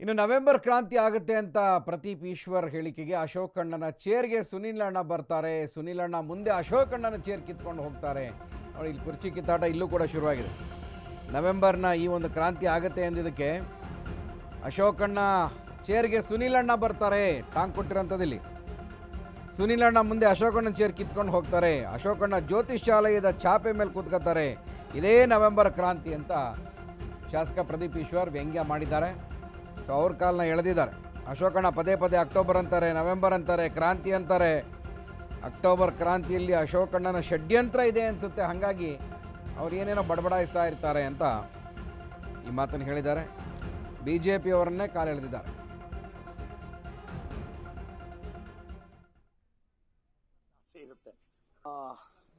ಇನ್ನು ನವೆಂಬರ್ ಕ್ರಾಂತಿ ಆಗುತ್ತೆ ಅಂತ ಪ್ರದೀಪ್ ಈಶ್ವರ್ ಹೇಳಿಕೆಗೆ ಅಶೋಕ್ ಅಣ್ಣನ ಚೇರ್ಗೆ ಸುನೀಲ್ ಅಣ್ಣ ಬರ್ತಾರೆ. ಸುನೀಲ್ ಅಣ್ಣ ಮುಂದೆ ಅಶೋಕ್ ಅಣ್ಣನ ಚೇರ್ ಕಿತ್ಕೊಂಡು ಹೋಗ್ತಾರೆ. ನೋಡಿ, ಇಲ್ಲಿ ಕುರ್ಚಿ ಕಿತ್ತಾಟ ಇಲ್ಲೂ ಕೂಡ ಶುರುವಾಗಿದೆ. ನವೆಂಬರ್ನ ಈ ಒಂದು ಕ್ರಾಂತಿ ಆಗುತ್ತೆ ಎಂದಿದ್ದಕ್ಕೆ ಅಶೋಕ್ ಅಣ್ಣ ಚೇರ್ಗೆ ಸುನೀಲ್ ಅಣ್ಣ ಬರ್ತಾರೆ. ಟಾಂಗ್ ಕೊಟ್ಟಿರೋಂಥದ್ದಿಲ್ಲಿ ಸುನಿಲ್ ಅಣ್ಣ ಮುಂದೆ ಅಶೋಕ್ ಅಣ್ಣನ ಚೇರ್ ಕಿತ್ಕೊಂಡು ಹೋಗ್ತಾರೆ. ಅಶೋಕ್ ಅಣ್ಣ ಜ್ಯೋತಿಷ್ಯಾಲಯದ ಚಾಪೆ ಮೇಲೆ ಕೂತ್ಕೋತಾರೆ ಇದೇ ನವೆಂಬರ್ ಕ್ರಾಂತಿ ಅಂತ ಶಾಸಕ ಪ್ರದೀಪ್ ಈಶ್ವರ್ ವ್ಯಂಗ್ಯ ಮಾಡಿದ್ದಾರೆ. ಸೊ ಅವ್ರ ಕಾಲನ್ನ ಎಳೆದಿದ್ದಾರೆ. ಅಶೋಕಣ್ಣ ಪದೇ ಪದೇ ಅಕ್ಟೋಬರ್ ಅಂತಾರೆ, ನವೆಂಬರ್ ಅಂತಾರೆ, ಕ್ರಾಂತಿ ಅಂತಾರೆ. ಅಕ್ಟೋಬರ್ ಕ್ರಾಂತಿಯಲ್ಲಿ ಅಶೋಕಣ್ಣನ ಷಡ್ಯಂತ್ರ ಇದೆ ಅನಿಸುತ್ತೆ. ಹಾಗಾಗಿ ಅವ್ರು ಏನೇನೋ ಬಡಬಡಾಯಿಸ್ತಾ ಇರ್ತಾರೆ ಅಂತ ಈ ಮಾತನ್ನು ಹೇಳಿದ್ದಾರೆ. ಬಿ ಜೆ ಪಿಯವರನ್ನೇ ಕಾಲೆಳೆದಿದ್ದಾರೆ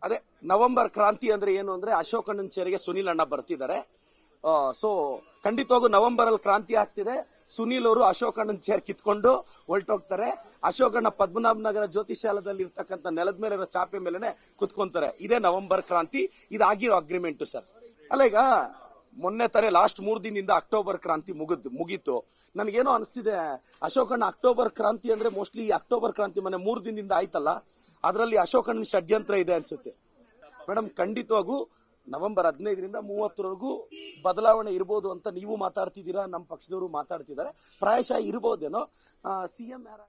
ಅದೇ ನವೆಂಬರ್ ಕ್ರಾಂತಿ ಅಂದ್ರೆ ಏನು ಅಂದ್ರೆ ಅಶೋಕಣ್ಣನ ಚೇರಿಗೆ ಸುನೀಲ್ ಅಣ್ಣ ಬರ್ತಿದ್ದಾರೆ. ಸೊ ಖಂಡಿತವಾಗೂ ನವೆಂಬರ್ ಅಲ್ಲಿ ಕ್ರಾಂತಿ ಆಗ್ತಿದೆ. ಸುನೀಲ್ ಅವರು ಅಶೋಕಣ್ಣನ ಚೇರ್ ಕಿತ್ಕೊಂಡು ಹೊರಟೋಗ್ತಾರೆ. ಅಶೋಕಣ್ಣ ಪದ್ಮನಾಭ ನಗರ ಜ್ಯೋತಿಷಾಲದಲ್ಲಿ ಇರ್ತಕ್ಕಂಥ ನೆಲದ ಮೇಲೆ ಚಾಪೆ ಮೇಲೆನೆ ಕುತ್ಕೊಂತಾರೆ. ಇದೇ ನವೆಂಬರ್ ಕ್ರಾಂತಿ. ಇದಾಗಿರೋ ಅಗ್ರಿಮೆಂಟ್ ಸರ್. ಅಲ್ಲ ಈಗ ಮೊನ್ನೆ ತಾರೆ ಲಾಸ್ಟ್ ಮೂರು ದಿನದಿಂದ ಅಕ್ಟೋಬರ್ ಕ್ರಾಂತಿ ಮುಗಿದ್ ಮುಗೀತು. ನನಗೇನೋ ಅನಿಸ್ತಿದೆ, ಅಶೋಕಣ್ಣ ಅಕ್ಟೋಬರ್ ಕ್ರಾಂತಿ ಅಂದ್ರೆ ಮೋಸ್ಟ್ಲಿ ಅಕ್ಟೋಬರ್ ಕ್ರಾಂತಿ ಮೊನ್ನೆ ಮೂರು ದಿನದಿಂದ ಆಯ್ತಲ್ಲ, ಅದರಲ್ಲಿ ಅಶೋಕಣ್ಣನ ಷಡ್ಯಂತ್ರ ಇದೆ ಅನ್ಸುತ್ತೆ. ಮೇಡಮ್ ಖಂಡಿತವಾಗೂ ನವೆಂಬರ್ ಹದಿನೈದರಿಂದ ಮೂವತ್ತರವರೆಗೂ ಬದಲಾವಣೆ ಇರ್ಬೋದು ಅಂತ ನೀವು ಮಾತಾಡ್ತಿದ್ದೀರಾ, ನಮ್ಮ ಪಕ್ಷದವರು ಮಾತಾಡ್ತಿದ್ದಾರೆ. ಪ್ರಾಯಶಃ ಇರ್ಬೋದೇನೋ. ಸಿಎಂ ಯಾರ